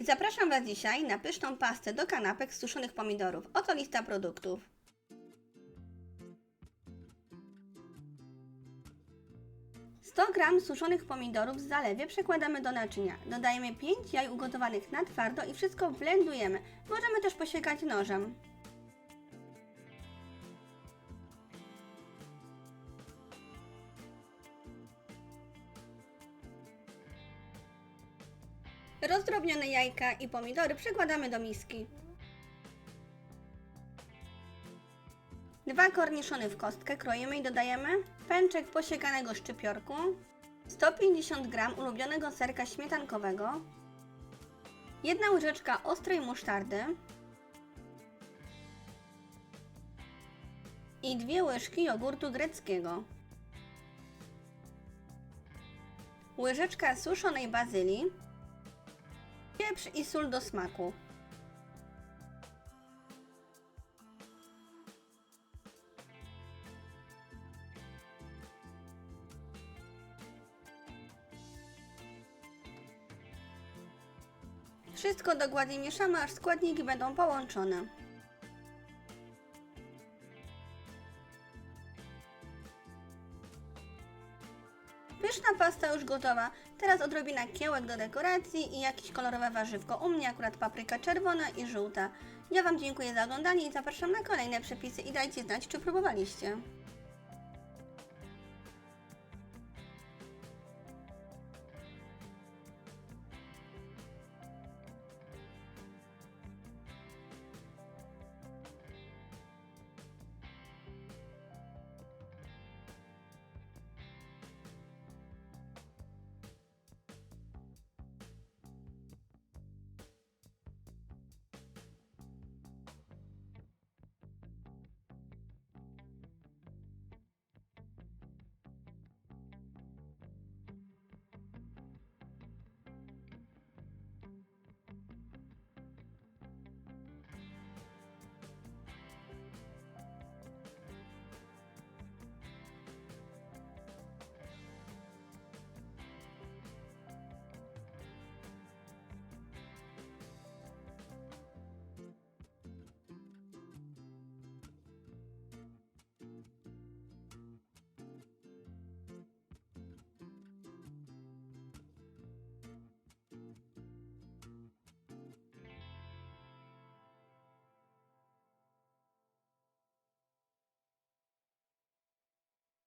Zapraszam Was dzisiaj na pyszną pastę do kanapek z suszonych pomidorów. Oto lista produktów. Sto gram suszonych pomidorów w zalewie przekładamy do naczynia. Dodajemy 5 jaj ugotowanych na twardo i wszystko blendujemy. Możemy też posiekać nożem. Rozdrobnione jajka i pomidory przekładamy do miski. Dwa korniszony w kostkę kroimy i dodajemy pęczek posiekanego szczypiorku, 150 g ulubionego serka śmietankowego, jedna łyżeczka ostrej musztardy i dwie łyżki jogurtu greckiego, łyżeczka suszonej bazylii, pieprz i sól do smaku. Wszystko dokładnie mieszamy, aż składniki będą połączone. Pyszna pasta już gotowa. Teraz odrobina kiełek do dekoracji i jakieś kolorowe warzywko. U mnie akurat papryka czerwona i żółta. Ja Wam dziękuję za oglądanie i zapraszam na kolejne przepisy i dajcie znać, czy próbowaliście.